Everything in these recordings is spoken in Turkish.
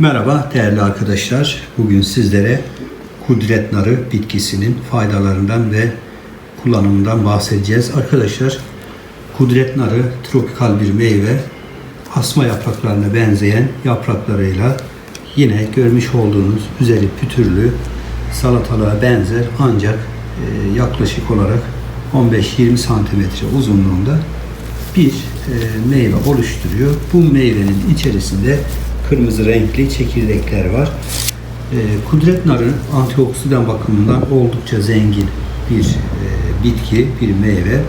Merhaba değerli arkadaşlar. Bugün sizlere kudret narı bitkisinin faydalarından ve kullanımından bahsedeceğiz. Arkadaşlar kudret narı tropikal bir meyve. Asma yapraklarına benzeyen yapraklarıyla yine görmüş olduğunuz üzeri pütürlü salatalığa benzer ancak e, yaklaşık olarak 15-20 santimetre uzunluğunda bir e, meyve oluşturuyor. Bu meyvenin içerisinde kırmızı renkli çekirdekler var. E, kudret narı antioksidan bakımından oldukça zengin bir e, bitki, bir meyve.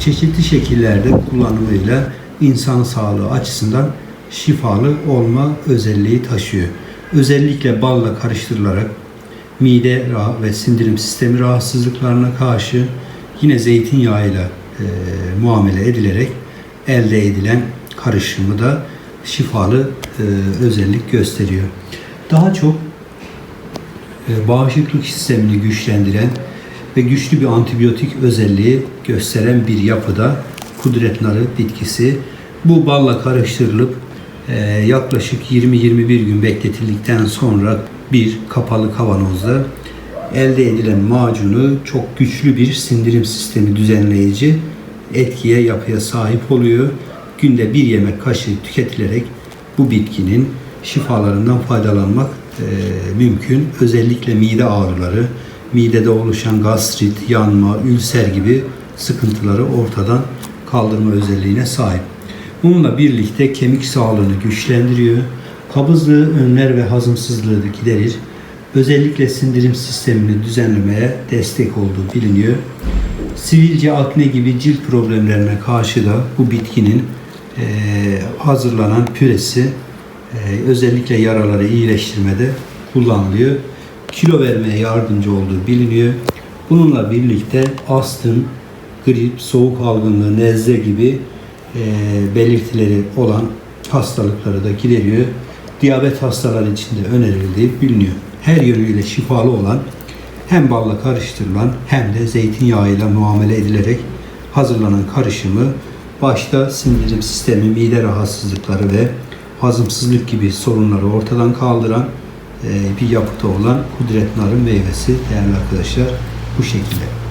Çeşitli şekillerde kullanımıyla insan sağlığı açısından şifalı olma özelliği taşıyor. Özellikle balla karıştırılarak mide ve sindirim sistemi rahatsızlıklarına karşı yine zeytinyağıyla e, muamele edilerek elde edilen karışımı da şifalı e, özellik gösteriyor. Daha çok e, bağışıklık sistemini güçlendiren ve güçlü bir antibiyotik özelliği gösteren bir yapıda kudret narı bitkisi. Bu balla karıştırılıp e, yaklaşık 20-21 gün bekletildikten sonra bir kapalı kavanozda elde edilen macunu çok güçlü bir sindirim sistemi düzenleyici etkiye yapıya sahip oluyor. Günde bir yemek kaşığı tüketilerek bu bitkinin şifalarından faydalanmak e, mümkün. Özellikle mide ağrıları, midede oluşan gastrit, yanma, ülser gibi sıkıntıları ortadan kaldırma özelliğine sahip. Bununla birlikte kemik sağlığını güçlendiriyor, kabızlığı önler ve hazımsızlığı giderir. Özellikle sindirim sistemini düzenlemeye destek olduğu biliniyor. Sivilce, akne gibi cilt problemlerine karşı da bu bitkinin eee, hazırlanan püresi eee, özellikle yaraları iyileştirmede kullanılıyor. Kilo vermeye yardımcı olduğu biliniyor. Bununla birlikte astım, grip, soğuk algınlığı, nezle gibi eee, belirtileri olan hastalıkları da gideriyor. Diyabet hastaları için de önerildiği biliniyor. Her yönüyle şifalı olan hem balla karıştırılan hem de zeytinyağıyla muamele edilerek hazırlanan karışımı başta sindirim sistemi, mide rahatsızlıkları ve hazımsızlık gibi sorunları ortadan kaldıran e, bir yapıda olan kudret narı meyvesi değerli arkadaşlar bu şekilde.